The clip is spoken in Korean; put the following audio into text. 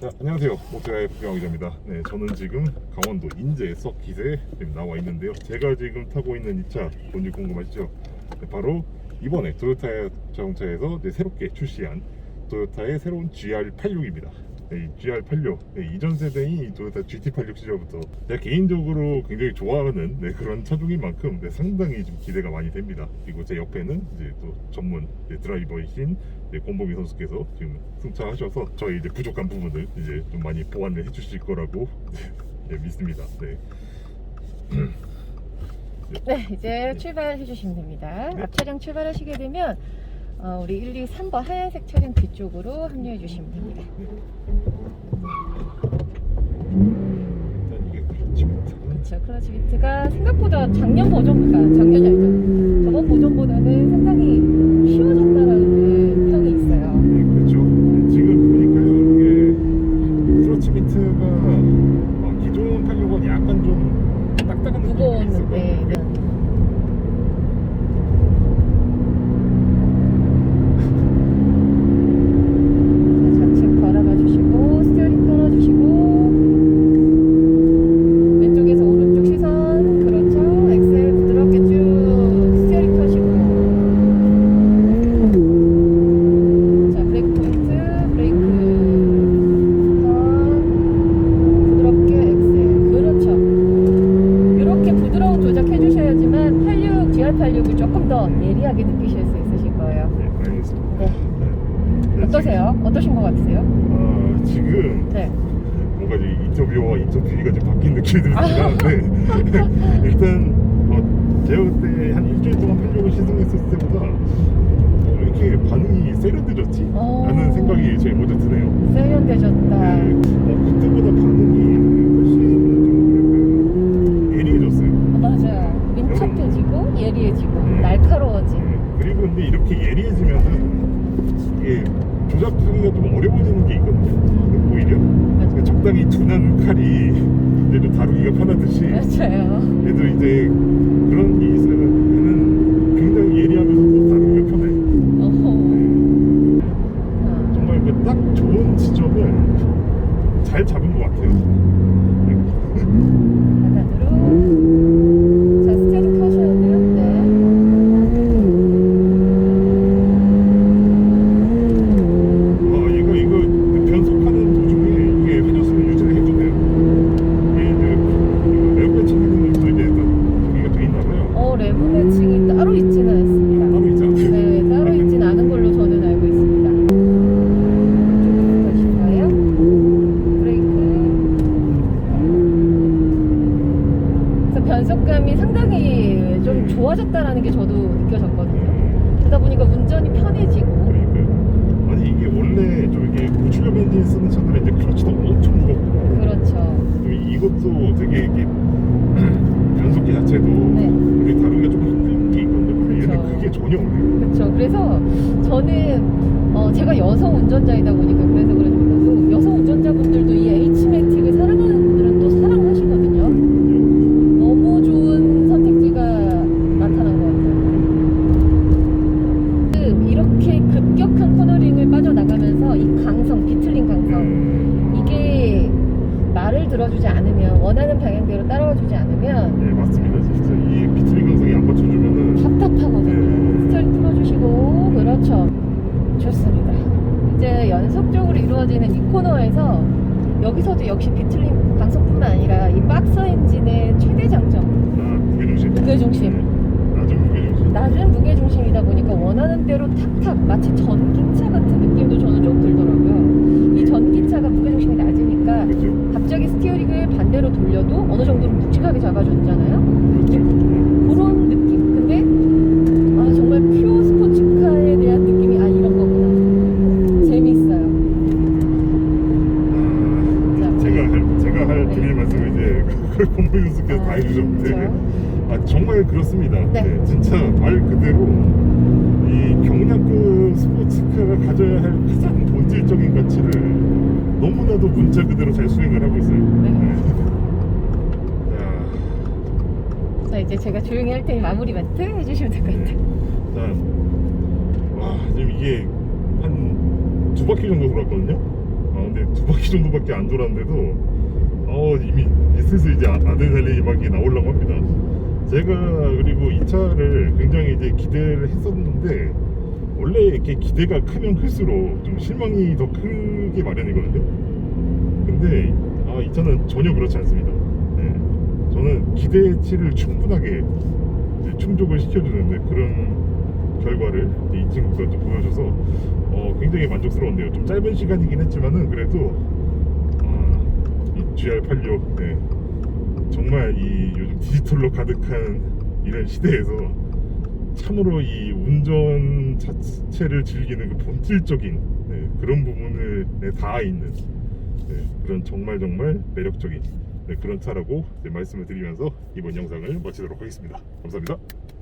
자, 안녕하세요. 모트가의 부경 기자입니다. 네, 저는 지금 강원도 인제 서킷에 지금 나와 있는데요. 제가 지금 타고 있는 이 차 뭔지 궁금하시죠? 네, 바로 이번에 토요타 자동차에서 네, 새롭게 출시한 토요타의 새로운 GR86입니다. 네, 이 GR86 네, 이전 세대인 이 토요타 GT86 시절부터 제가 개인적으로 굉장히 좋아하는 네, 그런 차종인 만큼 네, 상당히 좀 기대가 많이 됩니다. 그리고 제 옆에는 이제 또 전문 네, 드라이버이신 네, 권범희 선수께서 지금 승차하셔서 저희 이제 부족한 부분을 이제 좀 많이 보완을 해주실 거라고 네, 믿습니다. 네. 네, 이제 출발해 주시면 됩니다. 네. 앞 차량 출발하시게 되면 어, 우리 1, 2, 3번 하얀색 차량 뒤쪽으로 합류해 주시면 됩니다. 그렇죠. 클러치 비트가 생각보다 작년 버전보다 작년이 아니죠. 저번 버전보다는 상당히 쉬워졌다라는 평이 있어요. 네, 그렇죠. 네, 지금 보니까요 이게 크러치 비트가 어, 기존 86은 약간 좀 딱딱한 느낌이 무거웠는데 있었거든요. 네. 자, 좌측 바라봐 주시고 스티어링 끊어 주시고 왼쪽에서 오른쪽 시선 그렇죠 엑셀 부드럽게 쭉 스티어링 펴시고 자 브레이크 포인트 브레이크 턴 부드럽게 엑셀 그렇죠 이렇게 부드러운 조작해 주셔야지만 86 GR86을 조금 더 느끼실 수 있으실 거예요 네, 알겠습니다. 네. 네, 어떠세요? 어떠신 것 같으세요? 아, 지금 네 뭔가 이제 인터뷰와 인터뷰가 좀 바뀐 느낌이 들었는데 일단 어, 제가 그때 한 일주일 동안 86을 시승했을 때보다 어, 이렇게 반응이 세련되졌지? 어. 라는 생각이 제일 먼저 드네요. 세련되셨다 네, 어, 그때보다 반응이 훨씬 좀 약간 예리해졌어요. 맞아요 민첩해지고 예리해지고 음. 날카로워진 네, 그리고 근데 이렇게 예리해지면은 이게 조작하기가 좀 어려워지는 게 있거든요. 오히려 맞아요. 적당히 둔한 칼이 이제 좀 다루기가 편하듯이 맞아요 얘들 이제 그런 게 있으면은 굉장히 예리하면서도 다루기가 편해. 어허. 아, 정말 그 딱 좋은 지점을 잘 잡은 것 같아요. 하단으로 자 스티어링 켜셔야 돼요 네 어, 이거 이거 그 변속하는 도중에 이게 회전수를 유지를 해주네요. 이게 이제 그 레벨 챙기는 것도 이제 또 저기가 돼 있나 봐요. 어, 레브 매칭이 따로 있지는 않습니다. 따로 있지 않아요? 네, 따로 있진 않은 걸로 저는 알고 있습니다. 이쪽부터 하실 거예요? 브레이크. 그래서 변속감이 상당히 좀 좋아졌다라는 게 저도 느껴졌거든요. 그러다 보니까 운전이 편해지고. 그러니까요. 아니 이게 원래 좀 이게 고출력 엔진 쓰는 차들은 이제 클러치도 엄청 무겁고 그렇죠. 또 이것도 되게 이게 변속기 자체도 네. 되게 다루기가 좀 힘든 게 있거든요. 근데 얘는. 그게 전혀 없네요. 그렇죠. 그래서 저는 어, 제가 여성 운전자이다 보니까 그래서 그런지 몰라도 여성 운전자분들도 이 H매틱을 사랑하는 분들은 또 사랑하시거든요. 너무 좋은 선택지가 나타난 것 같아요. 지금 이렇게 급격한 코너링을 빠져나가면서 이 강성, 비틀린 강성 음, 이게 말을 들어주지 않으면 원하는 방향대로 따라와 주지 않으면 네 맞습니다. 진짜 이 비트리 강성이 안 받쳐주면은 답답하거든요. 스티어링 풀어주시고 그렇죠. 좋습니다. 이제 연속적으로 이루어지는 이 코너에서 여기서도 역시 비틀린 강성뿐만 아니라 이 박스 엔진의 최대 장점 아, 무게중심. 무게중심. 네, 낮은 무게중심. 낮은 무게중심이다 보니까 원하는 대로 탁탁 마치 전기차 같은 느낌도 저는 좀 들더라고요. 이 전기차가 무게중심이 낮으니까 그죠? 갑자기 스티어링을 반대로 돌려도 어느 정도는 묵직하게 잡아주잖아요. 그렇죠. 그런 느낌. 근데 아 정말 퓨어 스포츠카에 대한 느낌이 아 이런 거구나. 재미있어요. 아, 제가 할 제가 할 네. 드릴 말씀을 이제 그걸 공부 연습께서 다 아, 해주셨는데. 아 정말 그렇습니다. 네. 네, 진짜 말 그대로 이 경량급 스포츠카가 가져야 할 가장 본질적인 가치를 너무나도 문자 그대로 잘 수행을 하고 있어요. 네. 야, 자 이제 제가 조용히 할 테니 마무리 멘트 해주시면 될 것 같아요. 일단 와 지금 이게 한 두 바퀴 정도 돌았거든요. 아, 근데 두 바퀴 정도밖에 안 돌았는데도 어 이미 슬슬 이제 아- 아드레날린이 막 이렇게 나오려고 합니다. 제가 그리고 이 차를 굉장히 이제 기대를 했었는데 원래 이렇게 기대가 크면 클수록 좀 실망이 더 크게 마련이거든요. 근데 아, 이 차는 전혀 그렇지 않습니다. 네. 저는 기대치를 충분하게 충족을 시켜주는데 그런 결과를 이 친구가 또 보여줘서 어, 굉장히 만족스러운데요. 좀 짧은 시간이긴 했지만은 그래도 아, 이 GR86 네. 정말 이 요즘 디지털로 가득한 이런 시대에서 참으로 이 운전 자체를 즐기는 그 본질적인 네, 그런 부분을 네, 다 있는 네, 그런 정말 정말 매력적인 네, 그런 차라고 말씀을 드리면서 이번 영상을 마치도록 하겠습니다. 감사합니다.